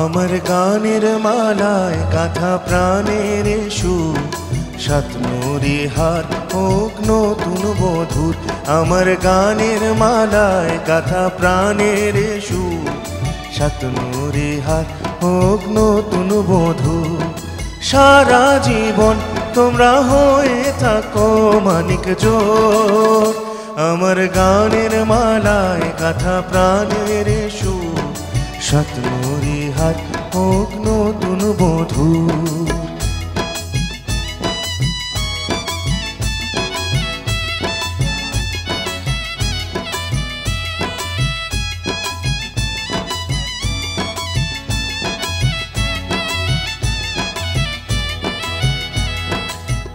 আমার গানের মালায় গাথা প্রাণের সুর সাতনুরি হাত হোক নতুন বধুর আমার গানের মালায় গাথা প্রাণের সুর সাতনুরি হাত হোক নতুন বধু, সারা জীবন তোমরা হয়ে থাকো মানিক জোর। আমার গানের মালায় গাথা প্রাণের সুর সাতনুরি হার হোক নতুন বধূ।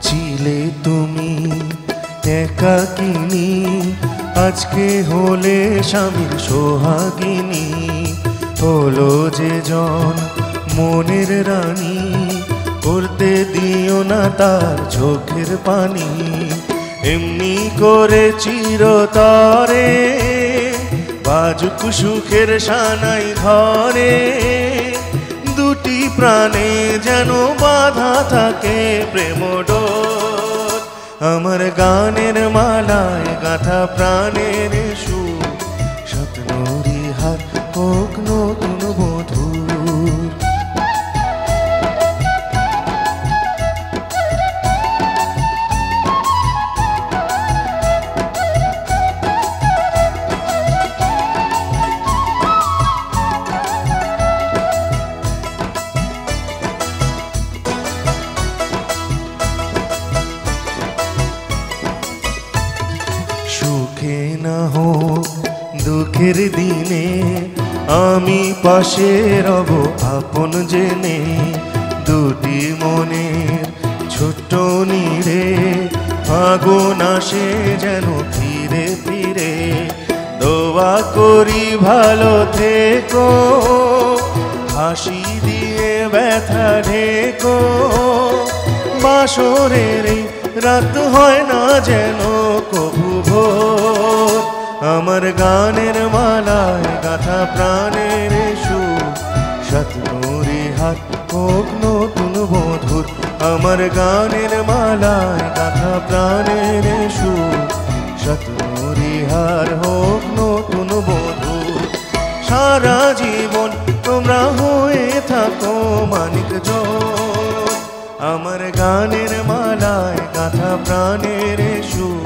ছিলে তুমি একাকিনী আজকে হলে স্বামীর সোহাগিনী। হলো যে জন মনের রানী, করতে দিও না তার চোখের পানি। এমনি করে চির চিরতরে বাজুক সুখের সানাই ঘরে। দুটি প্রাণে যেন বাধা থাকে প্রেম আমার গানের মালায় গাথা প্রাণের সুর। না হোক দুঃখের দিনে আমি পাশে রব, আপন জেনে দুটি মনের ছোট্ট নীড়ে আগুন আসে যেন ফিরে ফিরে। দোয়া করি ভালো থেকো, হাসি দিয়ে ব্যথা ঢেকো। বাসরের রাত হয় না যেন কবু ভোর। আমার গানের মালায় গাথা প্রাণের সুর। সতনুরি হাত হোক নতুন বধুর, আমার গানের মালায় গাথা প্রাণের সুর। সতনুরি হার হোক নতুন বধুর, সারা জীবন তোমরা হয়ে থাকো মানিক আমার গানের মালায় গাথা প্রাণের সুর,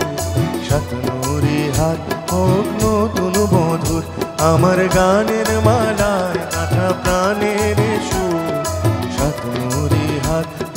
সতনুরি হাত হোক নতুন মধুর আমার গানের মালায় কাঁথা প্রাণের সুর। সতনুরি হাত